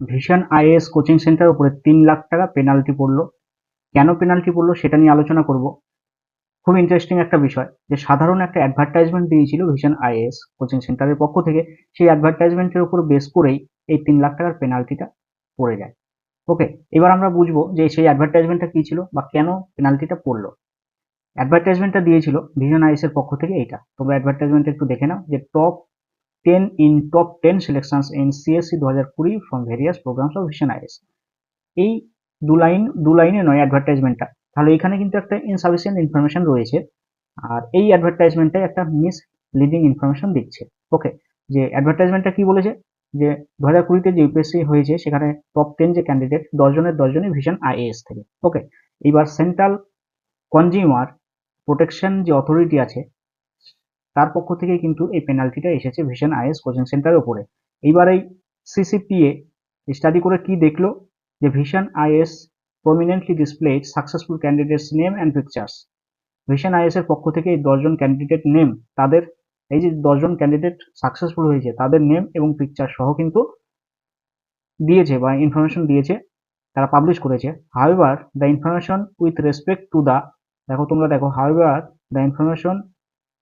Vision IAS coaching centre উপরে তিন লাখ টাকা পেনাল্টি পড়ল। কেন পেনাল্টি পড়ল সেটা নিয়ে আলোচনা করব। খুব ইন্টারেস্টিং একটা বিষয় যে সাধারণ একটা অ্যাডভার্টাইজমেন্ট দিয়েছিল ভিশন আইএএস কোচিং সেন্টারের পক্ষ থেকে। সেই অ্যাডভার্টাইজমেন্টের উপর বেস করেই এই তিন লাখ টাকার পেনাল্টিটা পড়ে যায়। ওকে এবার আমরা বুঝব যে সেই অ্যাডভার্টাইজমেন্টটা কী ছিল বা কেন পেনাল্টিটা পড়ল। অ্যাডভার্টাইজমেন্টটা দিয়েছিল ভিশন আইএস এর পক্ষ থেকে এইটা। তোমরা অ্যাডভার্টাইজমেন্ট একটু দেখে নাও যে top in top ten selections in CSC দু হাজার কুড়ি from various programmes of Vision IAS এই দু লাইন, দু লাইনে নয় অ্যাডভার্টাইজমেন্টটা তাহলে এখানে কিন্তু একটা ইনসাফিসিয়েন্ট ইনফরমেশন রয়েছে। আর এই অ্যাডভার্টাইজমেন্টটাই একটা মিস লিডিং ইনফরমেশন দিচ্ছে। ওকে যে অ্যাডভার্টাইজমেন্টটা কি বলেছে? যে দু হাজার কুড়িতে যে ইউপিএসসি হয়েছে, সেখানে টপ টেন যে ক্যান্ডিডেট দশজনের দশজনই ভিশন আইএএস থেকে। ওকে এবার সেন্ট্রাল কনজিউমার প্রোটেকশন যে অথরিটি আছে তার পক্ষ থেকে কিন্তু এই পেনাল্টিটা এসেছে ভিশন আইএস কোচিং সেন্টারের উপরে। এইবার এই সিসিপিএ স্টাডি করে কি দেখল? যে Vision IAS prominently displayed successful candidates name and pictures Vision IAS এর পক্ষ থেকে এই দশজন ক্যান্ডিডেট নেম তাদের এই যে দশজন ক্যান্ডিডেট সাকসেসফুল হয়েছে, তাদের নেম এবং পিকচার সহ কিন্তু দিয়েছে বা ইনফরমেশন দিয়েছে, তারা পাবলিশ করেছে। However the information with respect to the দেখো তোমরা দেখো however the information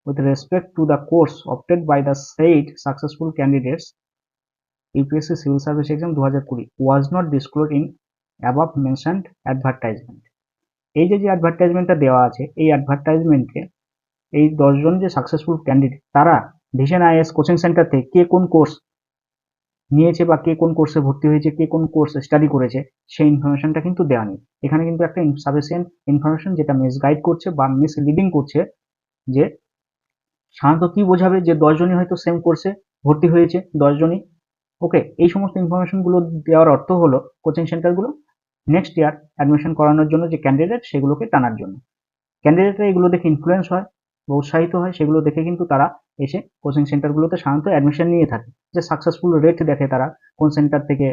with respect to the course opted by the said successful candidates UPSC Civil Service Exam 2020 was not disclosed in above mentioned advertisement. এই যে যে অ্যাডভার্টাইজমেন্টটা দেওয়া আছে, এই অ্যাডভার্টাইজমেন্টে এই দশজন যে সাকসেসফুল ক্যান্ডিডেট তারা ভিশন আইএস কোচিং সেন্টার থেকে কে কোন কোর্স নিয়েছে বা কে কোন কোর্সে ভর্তি হয়েছে, কে কোন কোর্স স্টাডি করেছে, সেই ইনফরমেশনটা কিন্তু দেওয়া নেই। এখানে কিন্তু একটা ইনসাফিসিয়েন্ট ইনফরমেশন যেটা মিসগাইড করছে বা মিসলিডিং করছে যে সাধারণত কি বোঝাবে যে দশজনই হয়তো সেম কোর্সে ভর্তি হয়েছে দশজনই ওকে এই সমস্ত ইনফরমেশনগুলো দেওয়ার অর্থ হলো কোচিং সেন্টারগুলো নেক্সট ইয়ার অ্যাডমিশন করানোর জন্য যে ক্যান্ডিডেট সেগুলোকে টানার জন্য। ক্যান্ডিডেটরা এগুলো দেখে ইনফ্লুয়েন্স হয় বা উৎসাহিত হয়, সেগুলো দেখে কিন্তু তারা এসে কোচিং সেন্টারগুলোতে সাধারণত অ্যাডমিশন নিয়ে থাকে। যে সাকসেসফুল রেট দেখে তারা কোন সেন্টার থেকে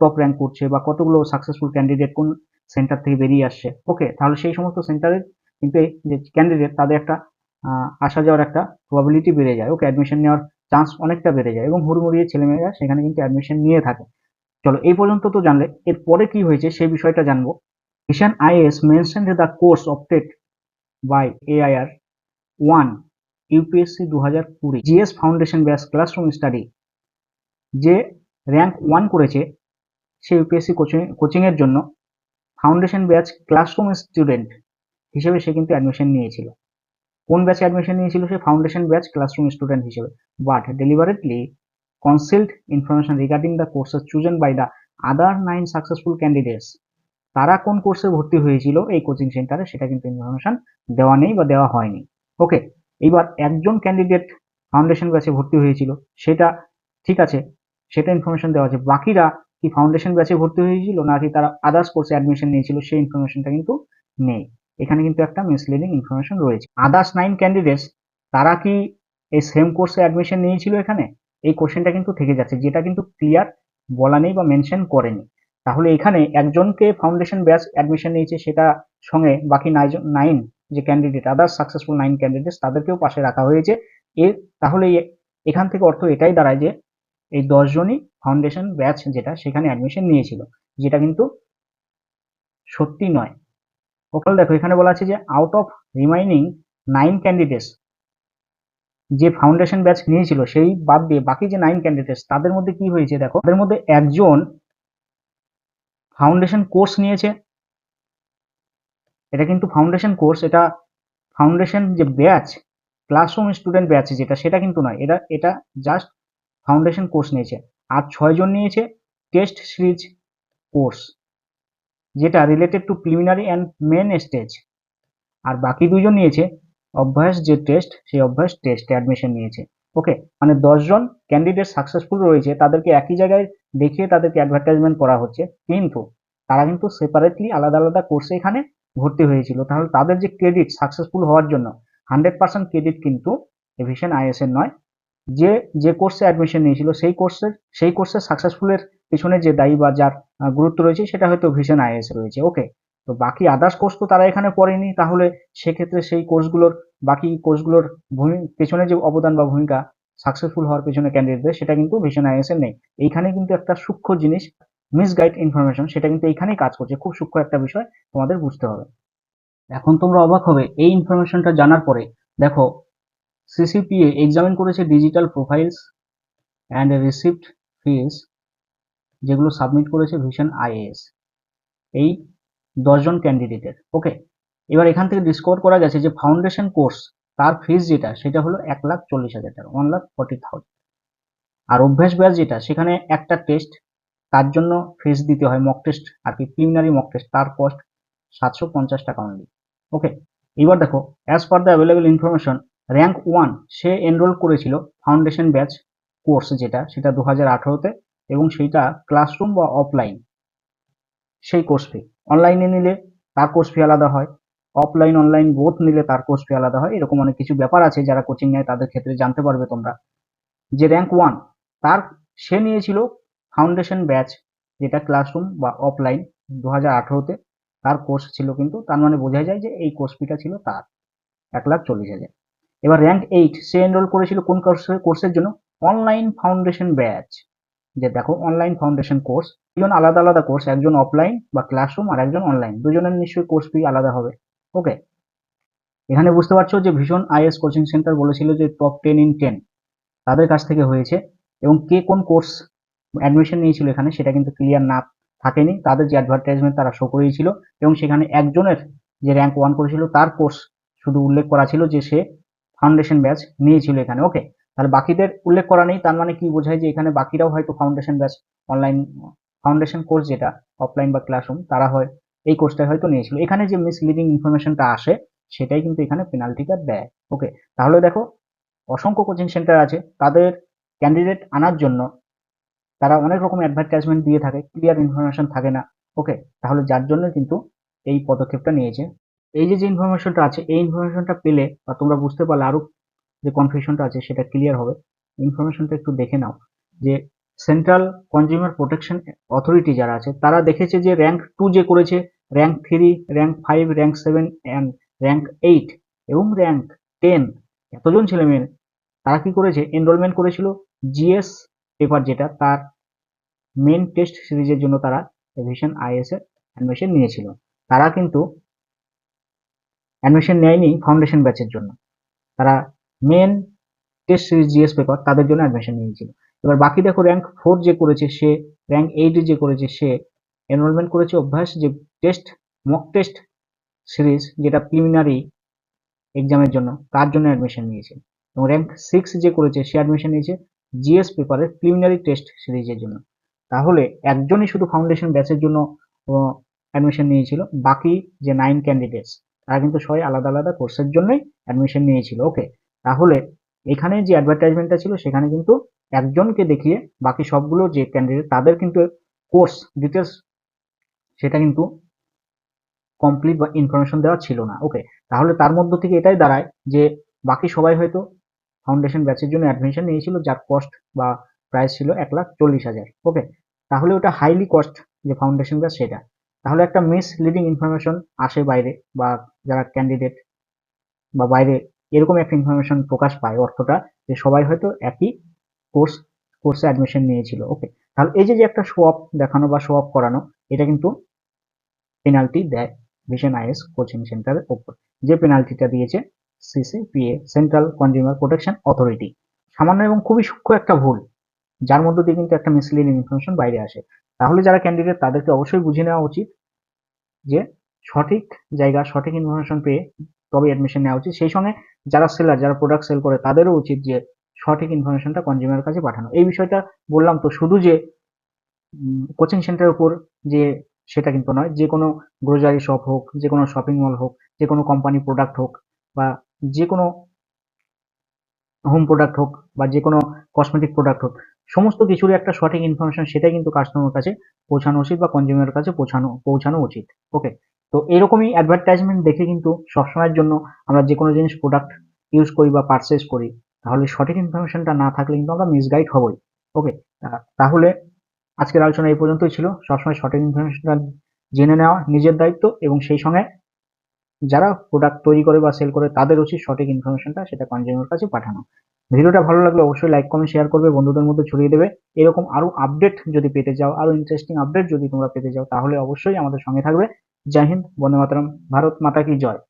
টপ র্যাঙ্ক করছে বা কতগুলো সাকসেসফুল ক্যান্ডিডেট কোন সেন্টার থেকে বেরিয়ে আসছে। ওকে তাহলে সেই সমস্ত সেন্টারের কিন্তু যে ক্যান্ডিডেট তাদের একটা আসা যাওয়ার একটা প্রবাবিলিটি বেড়ে যায়। ওকে অ্যাডমিশন নেওয়ার চান্স অনেকটা বেড়ে যায় এবং হুড়মুড়িয়ে ছেলেমেয়েরা সেখানে কিন্তু অ্যাডমিশন নিয়ে থাকে। চলো, এই পর্যন্ত তো জানলে। এরপরে কি হয়েছে সেই বিষয়টা জানব। Mention the course opted by AIR one UPSC দু হাজার কুড়ি GS foundation batch classroom study যে র্যাঙ্ক ওয়ান করেছে সে ইউপিএসসি কোচিং কোচিংয়ের জন্য ফাউন্ডেশন ব্যাচ ক্লাসরুম স্টুডেন্ট হিসেবে সে কিন্তু অ্যাডমিশন নিয়েছিল। কোন ব্যাচে অ্যাডমিশন নিয়েছিল সে? ফাউন্ডেশন ব্যাচ ক্লাসরুম স্টুডেন্ট হিসেবে। But deliberately concealed information regarding the courses chosen by the other nine successful candidates তারা কোন কোর্সে ভর্তি হয়েছিল? এই কোচিং সেন্টারে সেটা কিন্তু ইনফরমেশন দেওয়া নেই বা দেওয়া হয়নি। ওকে এইবার একজন ক্যান্ডিডেট ফাউন্ডেশন ব্যাচে ভর্তি হয়েছিল। সেটা ঠিক আছে, সেটা ইনফরমেশন দেওয়া আছে। বাকিরা কি ফাউন্ডেশন ব্যাচে ভর্তি হয়েছিল? নাকি তারা আদার্স কোর্সে অ্যাডমিশন নিয়েছিল? সেই ইনফরমেশনটা কিন্তু নেই। এখানে কিন্তু একটা মিসলিডিং ইনফরমেশন রয়েছে। আদার্স নাইন ক্যান্ডিডেটস তারা কি এই সেম কোর্সে অ্যাডমিশন নিয়েছিল এখানে? এই কোশ্চেনটা কিন্তু থেকে যাচ্ছে, যেটা কিন্তু ক্লিয়ার বলা নেই বা মেনশন করেনি তাহলে এখানে একজনকে ফাউন্ডেশন ব্যাচ অ্যাডমিশন নিয়েছে, সেটা সঙ্গে বাকি নাইন যে candidate others successful nine candidates তাদেরকেও পাশে রাখা হয়েছে। এর তাহলে এখান থেকে অর্থ এটাই দাঁড়ায় যে, এই দশজনই ফাউন্ডেশন ব্যাচ যেটা সেখানে অ্যাডমিশন নিয়েছিল, যেটা কিন্তু সত্যি নয়। ওখানে দেখো, এখানে বলা আছে যে out of remaining nine candidates যে ফাউন্ডেশন ব্যাচ নিয়েছিল, সেই বাদ দিয়ে বাকি যে নাইন ক্যান্ডিডেটস তাদের মধ্যে কি হয়েছে দেখো? তাদের মধ্যে একজন ফাউন্ডেশন কোর্স নিয়েছে। এটা কিন্তু ফাউন্ডেশন কোর্স এটা ফাউন্ডেশন যে ব্যাচ ক্লাসরুম স্টুডেন্ট ব্যাচ যেটা, সেটা কিন্তু নয়। এটা এটা জাস্ট ফাউন্ডেশন কোর্স নিয়েছে। আর ছয়জন নিয়েছে টেস্ট সিরিজ কোর্স যেটা related to preliminary and main stage আর বাকি দুজন নিয়েছে, অভ্যাস যে টেস্ট সেই অভ্যাস টেস্টে অ্যাডমিশন নিয়েছে। ওকে মানে দশজন ক্যান্ডিডেট সাকসেসফুল রয়েছে, তাদেরকে একই জায়গায় দেখিয়ে তাদেরকে অ্যাডভার্টাইজমেন্ট করা হচ্ছে। কিন্তু তারা কিন্তু সেপারেটলি আলাদা আলাদা কোর্সে এখানে ভর্তি হয়েছিল। তাহলে তাদের যে ক্রেডিট সাকসেসফুল হওয়ার জন্য হান্ড্রেড পার্সেন্ট ক্রেডিট কিন্তু এভিশন আইএস এর নয়। যে যে কোর্সে অ্যাডমিশন নিয়েছিল, সেই কোর্সের সেই কোর্সের সাকসেসফুলের পিছনে যে দায়ী বা যার গুরুত্ব রয়েছে সেটা হয়তো ভিশন আইএস রয়েছে। ওকে, তো বাকি আদার্স কোর্স তো তারা এখানে পড়েনি, তাহলে সেক্ষেত্রে সেই কোর্সগুলোর বাকি কোর্সগুলোর ভূমি, পেছনে যে অবদান বা ভূমিকা সাকসেসফুল হওয়ার পেছনে ক্যান্ডিডেটদের সেটা কিন্তু ভিশন আইএস এর নেই। এইখানে কিন্তু একটা সূক্ষ্ম জিনিস মিসগাইড ইনফরমেশন সেটা কিন্তু এইখানেই কাজ করছে। খুব সূক্ষ্ম একটা বিষয় তোমাদের বুঝতে হবে। এখন তোমরা অবাক হবে, এই ইনফরমেশনটা জানার পরে, দেখো সিসিপিএ এক্সামিন করেছে digital profiles and receipt fees যেগুলো সাবমিট করেছে ভিশন আইএএস এই দশজন ক্যান্ডিডেটের ওকে এবার এখান থেকে ডিসকভার করা গেছে যে ফাউন্ডেশন কোর্স তার ফিস যেটা, সেটা হলো এক লাখ চল্লিশ হাজার টাকা ওয়ান লাখ ফর্টি থাউজেন্ড আর অভ্যাস ব্যাচ যেটা, সেখানে একটা টেস্ট তার জন্য ফিস দিতে হয় মক টেস্ট আর কি প্রিমিনারি মক টেস্ট তার কস্ট সাতশো পঞ্চাশ টাকা অনলি ওকে এবার দেখো as per the available information rank one say enrol করেছিল ফাউন্ডেশন ব্যাচ কোর্স যেটা, সেটা দু হাজার আঠারোতে। এবং সেইটা ক্লাসরুম বা অফলাইন সেই কোর্স ফি অনলাইনে নিলে তার কোর্স ফি আলাদা হয়। অফলাইন অনলাইন বোথ নিলে তার কোর্স ফি আলাদা হয়। এরকম অনেক কিছু ব্যাপার আছে যারা কোচিং নেয়, তাদের ক্ষেত্রে জানতে পারবে তোমরা। যে র্যাঙ্ক ওয়ান তার, সে নিয়েছিল ফাউন্ডেশন ব্যাচ যেটা ক্লাসরুম বা অফলাইন দু হাজার তার কোর্স ছিল কিন্তু, তার মানে বোঝা যায় যে এই কোর্স ফিটা ছিল তার। এক লাখ চল্লিশ হাজার। এবার র্যাঙ্ক এইট সে এনরোল করেছিল কোন কোর্সের কোর্সের জন্য অনলাইন ফাউন্ডেশন ব্যাচ যে দেখো অনলাইন ফাউন্ডেশন কোর্স দুজন আলাদা আলাদা কোর্স একজন অফলাইন বা ক্লাসরুম আর একজন অনলাইন দুজনের নিশ্চয়ই কোর্স ফি আলাদা হবে ওকে এখানে বুঝতে পারছ যে ভীষণ আইএস কোচিং সেন্টার বলেছিল যে টপ টেন ইন টেন তাদের কাছ থেকে হয়েছে এবং কে কোন কোর্স অ্যাডমিশন নিয়েছিল এখানে সেটা কিন্তু ক্লিয়ার না থাকেনি, তাদের যে অ্যাডভার্টাইজমেন্ট তারা শো করিয়েছিল এবং সেখানে একজনের যে র্যাঙ্ক ওয়ান করেছিল তার কোর্স শুধু উল্লেখ করা ছিল যে সে ফাউন্ডেশন ব্যাচ নিয়েছিল এখানে ওকে তাহলে বাকিদের উল্লেখ করা নেই, তার মানে কি বোঝায় যে এখানে বাকিরাও হয়তো foundation batch online foundation course যেটা অফলাইন বা ক্লাসরুম তারা হয়, এই কোর্সটা হয়তো নিয়েছিল। এখানে যে মিসলিডিং ইনফরমেশনটা আসে, সেটাই কিন্তু এখানে পেনাল্টিটা দেয়। ওকে তাহলে দেখো, অসংখ্য কোচিং সেন্টার আছে, তাদের ক্যান্ডিডেট আনার জন্য তারা অনেক রকম অ্যাডভার্টাইজমেন্ট দিয়ে থাকে ক্লিয়ার ইনফরমেশন থাকে না। ওকে তাহলে যার জন্য কিন্তু এই পদক্ষেপটা নিয়েছে। এই যে যে ইনফরমেশনটা আছে, এই ইনফরমেশনটা পেলে বা তোমরা বুঝতে পারলে আরও যে কনফিউশনটা আছে, সেটা ক্লিয়ার হবে। ইনফরমেশনটা একটু দেখে নাও যে সেন্ট্রাল কনজিউমার প্রোটেকশন অথরিটি যারা আছে, তারা দেখেছে যে র্যাঙ্ক টু যে করেছে rank three rank five rank seven and rank eight এবং র্যাঙ্ক টেন এতজন ছেলে মেয়ে তারা কি করেছে? এনরোলমেন্ট করেছিল জিএস পেপার যেটা, তার মেন টেস্ট সিরিজের জন্য তারা রিভিশন আইএস এর অ্যাডমিশন নিয়েছিল। তারা কিন্তু অ্যাডমিশন নেয়নি ফাউন্ডেশন ব্যাচের জন্য। তারা main test series GS paper তাদের জন্য অ্যাডমিশন নিয়েছিল। এবার বাকি দেখো র্যাঙ্ক ফোর যে করেছে সে র্যাঙ্ক এইট যে করেছে সে এনরোলমেন্ট করেছে অভ্যাস যে টেস্ট মক টেস্ট সিরিজ যেটা প্রিলিমিনারি এক্সামের জন্য, তার জন্য অ্যাডমিশন নিয়েছে। এবং র্যাঙ্ক সিক্স যে করেছে সে অ্যাডমিশন নিয়েছে জিএস পেপারের প্রিলিমিনারি টেস্ট সিরিজের জন্য। তাহলে একজনই শুধু ফাউন্ডেশন ব্যাচের জন্য অ্যাডমিশন নিয়েছিল, বাকি যে নাইন ক্যান্ডিডেটস তারা কিন্তু সবাই আলাদা আলাদা কোর্সের জন্যই অ্যাডমিশন নিয়েছিল। ওকে তাহলে এখানে যে অ্যাডভার্টাইজমেন্টটা ছিল, সেখানে কিন্তু একজনকে দেখিয়ে বাকি সবগুলো যে ক্যান্ডিডেট তাদের কিন্তু কোর্স ডিটেলস সেটা কিন্তু কমপ্লিট বা ইনফরমেশন দেওয়া ছিল না। ওকে তাহলে তার মধ্য থেকে এটাই দাঁড়ায় যে বাকি সবাই হয়তো ফাউন্ডেশন ব্যাচের জন্য অ্যাডমিশন নিয়েছিল, যার কস্ট বা প্রাইস ছিল এক লাখ চল্লিশ হাজার। ওকে তাহলে ওটা হাইলি কস্ট যে ফাউন্ডেশন ব্যাচ সেটা। তাহলে একটা মিস লিডিং ইনফরমেশন আসে বাইরে বা যারা ক্যান্ডিডেট বা বাইরে এরকম একটা ইনফরমেশন প্রকাশ পায়, অর্থটা যে সবাই হয়তো একই কোর্স কোর্সে অ্যাডমিশন নিয়েছিল ওকে তাহলে এই যে যে একটা শো অফ দেখানো বা শো অফ করানো, এটা কিন্তু পেনাল্টি দেয় ভিশন আইএস কোচিং সেন্টারের ওপর। যে পেনাল্টিটা দিয়েছে CCPA central consumer protection authority সামান্য এবং খুবই সূক্ষ্ম একটা ভুল, যার মধ্যে দিয়ে কিন্তু একটা মিসলিডিং ইনফরমেশন বাইরে আসে। তাহলে যারা ক্যান্ডিডেট তাদেরকে অবশ্যই বুঝে নেওয়া উচিত যে সঠিক জায়গা, সঠিক ইনফরমেশন পেয়ে তবে অ্যাডমিশন নেওয়া উচিত। সেই সঙ্গে যারা সেলার যারা প্রোডাক্ট সেল করে, তাদেরও উচিত যে সঠিক ইনফরমেশনটা কনজিউমারের কাছে পাঠানো। এই বিষয়টা বললাম তো শুধু যে কোচিং সেন্টারের উপর যে সেটা কিন্তু নয়। যে কোনো গ্রোজারি শপ হোক, যে কোনো শপিং মল হোক, যে কোনো কোম্পানি প্রোডাক্ট হোক বা যে কোনো হোম প্রোডাক্ট হোক বা যে কোনো কসমেটিক প্রোডাক্ট হোক, সমস্ত কিছুরই একটা সঠিক ইনফরমেশন সেটাই কিন্তু কাস্টমার কাছে পৌঁছানো উচিত বা কনজিউমারের কাছে পৌঁছানো পৌঁছানো উচিত। ওকে তো এরকমই অ্যাডভার্টাইজমেন্ট দেখে কিন্তু সবসময়ের জন্য আমরা যে কোনো জিনিস প্রোডাক্ট ইউজ করি বা পারচেস করি, তাহলে সঠিক ইনফরমেশনটা না থাকলে কিন্তু আমরা মিসগাইড হবই। ওকে তাহলে আজকের আলোচনা এই পর্যন্তই ছিল। সবসময় সঠিক ইনফরমেশনটা জেনে নেওয়া নিজের দায়িত্ব এবং সেই সঙ্গে যারা প্রোডাক্ট তৈরি করে বা সেল করে তাদের উচিত সঠিক ইনফরমেশনটা সেটা কনজিউমার কাছে পাঠানো। ভিডিওটা ভালো লাগলে অবশ্যই লাইক কমেন্ট শেয়ার করবে, বন্ধুদের মধ্যে ছড়িয়ে দেবে। এরকম আরও আপডেট যদি পেতে চাও, আরও ইন্টারেস্টিং আপডেট যদি তোমরা পেতে চাও, তাহলে অবশ্যই আমাদের সঙ্গে থাকবে। জয় হিন্দ বন্দে মাতরম ভারত মাতা কি জয়?